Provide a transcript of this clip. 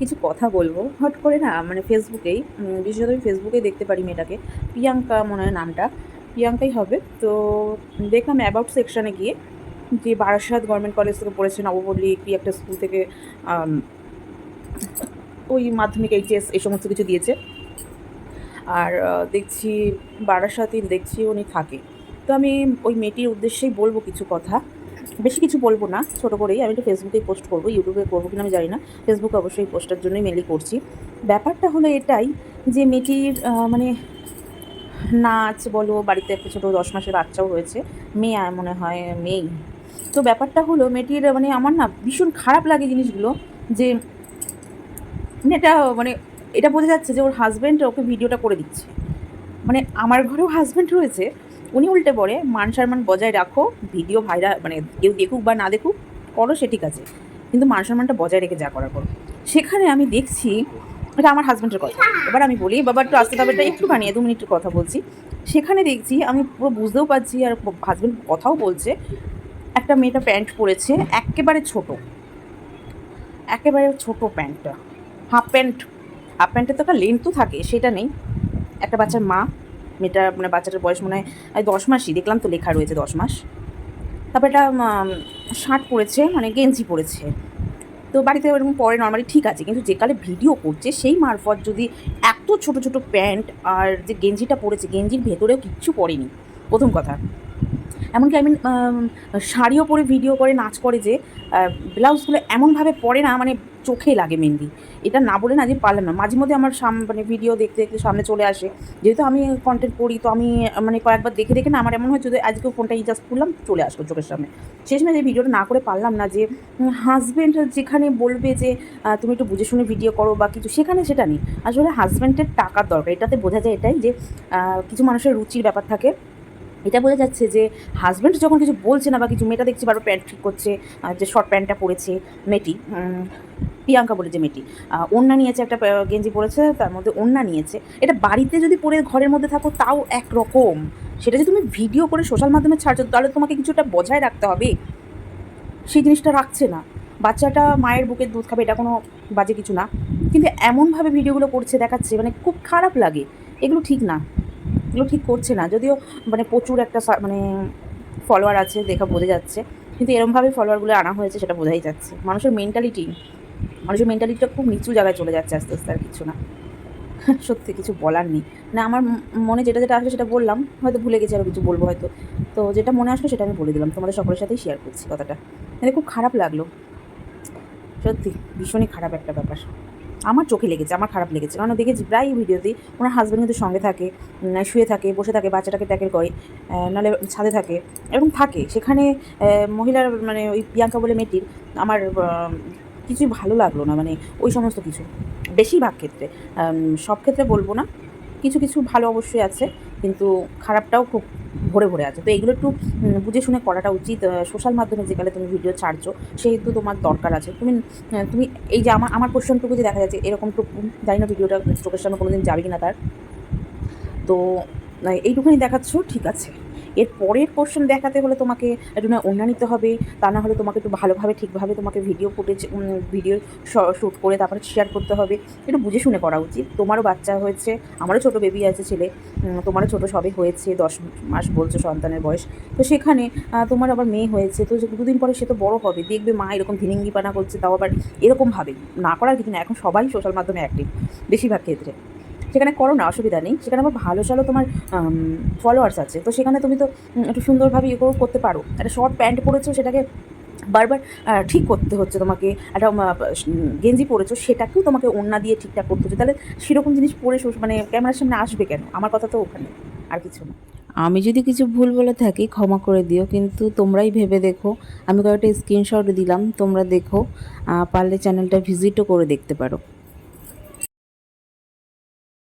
কিছু কথা বলব। হট করে না মানে ফেসবুকেই বিশেষত আমি ফেসবুকেই দেখতে পারি মেয়েটাকে। প্রিয়াঙ্কা মনে হয় নামটা। প্রিয়াঙ্কাই হবে। তো দেখলাম অ্যাবাউট সেকশানে গিয়ে যে বারাসাত গভর্নমেন্ট কলেজ থেকে পড়েছে নবপল্লী কি একটা স্কুল থেকে ওই মাধ্যমিক এইচএস এই সমস্ত কিছু দিয়েছে। আর দেখছি বারাসাতেই দেখছি উনি থাকে। তো আমি ওই মেয়েটির উদ্দেশ্যেই বলব কিছু কথা। বেশি কিছু বলব না, ছোটো করেই আমি একটু ফেসবুকেই পোস্ট করব ইউটিউবে করব কিনা আমি জানি না। ফেসবুকে অবশ্যই পোস্টার জন্যই মেনলি করছি। ব্যাপারটা হলো এটাই যে মেয়েটির মানে নাচ বলো, বাড়িতে একটা ছোটো দশ মাসের বাচ্চাও হয়েছে মেয়ে মনে হয় মেয়েই। তো ব্যাপারটা হলো মেয়েটির মানে আমার না ভীষণ খারাপ লাগে জিনিসগুলো যে মানে এটা মানে এটা বোঝা যাচ্ছে যে ওর হাজব্যান্ড ওকে ভিডিওটা করে দিচ্ছে। মানে আমার ঘরেও হাজব্যান্ড রয়েছে উনি উল্টে পড়ে, মান সম্মান বজায় রাখো ভিডিও ভাইরাল মানে কেউ দেখুক বা না দেখুক, করো সে ঠিক আছে। কিন্তু মান সম্মানটা বজায় রেখে যা করার করো। সেখানে আমি দেখছি, এটা আমার হাজব্যান্ডের কথা। এবার আমি বলি, বাবা একটু আস্তে ব্যাপারটা একটু বানিয়ে দু মিনিটের কথা বলছি। সেখানে দেখছি, আমি পুরো বুঝতেও পারছি আর হাজব্যান্ড কথাও বলছে, একটা মেয়েটা প্যান্ট পরেছে, একেবারে ছোট। একেবারে ছোট প্যান্টটা। Half pant. হাফ প্যান্টের তো একটা লেন্থও থাকে, সেটা নেই। একটা বাচ্চার মা। মেয়েটা মানে বাচ্চাটার বয়স মনে হয় দশ মাসই, দেখলাম তো লেখা রয়েছে দশ মাস। তারপর একটা শার্ট পরেছে মানে গেঞ্জি পরেছে। তো বাড়িতে ওরকম পরে নর্মালি ঠিক আছে, কিন্তু যে কালে ভিডিও করছে, সেই মারফত যদি এত ছোট ছোট প্যান্ট আর যে গেঞ্জিটা পরেছে, গেঞ্জির ভেতরেও কিচ্ছু পরেনি। প্রথম কথা। এমনকি আমি শাড়িও পরে ভিডিও করে, নাচ করে যে ব্লাউজগুলো এমনভাবে পরে না মানে চোখে লাগে মেহেন্দি এটা না বলে না যে পারলাম না। মাঝে মধ্যে আমার সাম মানে ভিডিও দেখতে দেখতে সামনে চলে আসে। যেহেতু আমি কন্টেন্ট করি, তো আমি মানে কয়েকবার দেখে দেখে না, আমার এমন হয়েছে যে, আজকে ফোনটা জাস্ট খুললাম, চলে আসলো চোখের সামনে। সময় যে ভিডিওটা না করে পারলাম না যে হাজব্যান্ড যেখানে বলবে যে তুমি একটু বুঝে শুনে ভিডিও করো বা কিছু, সেখানে সেটা নেই। আসলে হাজব্যান্ডের টাকার দরকার। এটাতে বোঝা যায় এটাই যে কিছু মানুষের রুচির ব্যাপার থাকে। এটা বোঝা যাচ্ছে যে হাজব্যান্ড যখন কিছু বলছে না বা কিছু মেয়েটা দেখছি বারবার প্যান্ট ঠিক করছে যে শর্ট প্যান্টটা পরেছে, মেয়েটি প্রিয়াঙ্কা বলে যে মেয়েটি ওড়না নিয়েছে একটা গেঞ্জি পরেছে, তার মধ্যে ওড়না নিয়েছে। এটা বাড়িতে যদি পরে ঘরের মধ্যে থাকো, তাও একরকম। সেটা যদি তুমি ভিডিও করে সোশ্যাল মাধ্যমে ছাড়ছো, তাহলে তোমাকে কিছুটা বজায় রাখতে হবে। সেই জিনিসটা রাখছে না। বাচ্চাটা মায়ের বুকের দুধ খাবে, এটা কোনো বাজে কিছু না। কিন্তু এমনভাবে ভিডিওগুলো করছে, দেখাচ্ছে মানে খুব খারাপ লাগে। এগুলো ঠিক না। এগুলো ঠিক করছে না। যদিও মানে প্রচুর একটা মানে ফলোয়ার আছে, দেখা বোঝা যাচ্ছে। কিন্তু এরমভাবে ফলোয়ারগুলো আনা হয়েছে সেটা বোঝাই যাচ্ছে। মানুষের মেন্টালিটি মানুষের মেন্টালিটিটা খুব নিচু জায়গায় চলে যাচ্ছে আস্তে আস্তে আর কিছু না। সত্যি কিছু বলার নেই। না আমার মনে যেটা যেটা আসলে সেটা বললাম, হয়তো ভুলে গেছি আরও কিছু বলব হয়তো। তো যেটা মনে আসলো সেটা আমি বলে দিলাম, তোমাদের সকলের সাথেই শেয়ার করছি কথাটা। মানে খুব খারাপ লাগল। সত্যি, ভীষণই খারাপ একটা ব্যাপার। আমার চোখে লেগেছে, আমার খারাপ লেগেছে। কারণ দেখেছি প্রায় ভিডিওতে ওনার হাজব্যান্ড কিন্তু সঙ্গে থাকে শুয়ে থাকে, বসে থাকে, বাচ্চাটাকে ট্যাকেল করে নাহলে ছাদে থাকে এবং থাকে। সেখানে মহিলার মানে ওই প্রিয়াঙ্কা বলে মেয়েটির আমার কিছুই ভালো লাগল না মানে ওই সমস্ত কিছু। বেশিরভাগ ক্ষেত্রে সব ক্ষেত্রে বলব না। কিছু কিছু ভালো অবশ্যই আছে। কিন্তু খারাপটাও খুব ভরে ভরে আছে। তো এগুলো একটু বুঝে শুনে করাটা উচিত। সোশ্যাল মাধ্যমে যেকালে তুমি ভিডিও ছাড়ছো, সেহেতু তোমার দরকার আছে। তুমি তুমি এই যে আমার আমার পোর্শনটুকু যে দেখা যাচ্ছে, এরকম জানি না ভিডিওটা চোখের সামনে কোনো দিন যাবে কিনা তার। তো এইটুখানি দেখাচ্ছ, ঠিক আছে। এর পরের কোশ্চেন দেখাতে হলে তোমাকে একটু না অন্য নিতে হবে, তা না হলে তোমাকে একটু ভালোভাবে, ঠিকভাবে তোমাকে ভিডিও ফুটেজ ভিডিও শ্যুট করে তারপরে শেয়ার করতে হবে। একটু বুঝে শুনে করা উচিত। তোমারও বাচ্চা হয়েছে, আমারও ছোটো বেবি আছে ছেলে তোমারও ছোটো সবে হয়েছে, দশ মাস বলছো সন্তানের বয়স। তো সেখানে তোমার আবার মেয়ে হয়েছে, তো দুদিন পরে সে তো বড় হবে, দেখবে মা এরকম ভিনিঙ্গিপানা করছে, তাও আবার এরকমভাবে না করার কিছু না, এখন সবাই সোশ্যাল মাধ্যমে অ্যাক্টিভ বেশিরভাগ ক্ষেত্রে। সেখানে করো না, অসুবিধা নেই। সেখানে আবার ভালো সালো তোমার ফলোয়ার্স আছে। তো সেখানে তুমি তো একটু সুন্দরভাবে ইয়ে করে, করতে পারো। একটা শর্ট প্যান্ট পরেছো, সেটাকে বারবার ঠিক করতে হচ্ছে তোমাকে। একটা গেঞ্জি পরেছো, সেটাকেও তোমাকে ওড়না দিয়ে ঠিকঠাক করতে হচ্ছে। তাহলে সেরকম জিনিস পরে মানে ক্যামেরার সামনে আসবে কেন? আমার কথা তো ওখানে, আর কিছু না। আমি যদি কিছু ভুল বলে থাকি, ক্ষমা করে দিও। কিন্তু তোমরাই ভেবে দেখো, আমি কয়েকটা স্ক্রিনশট দিলাম, তোমরা দেখো পারলে চ্যানেলটা ভিজিটও করে দেখতে পারো।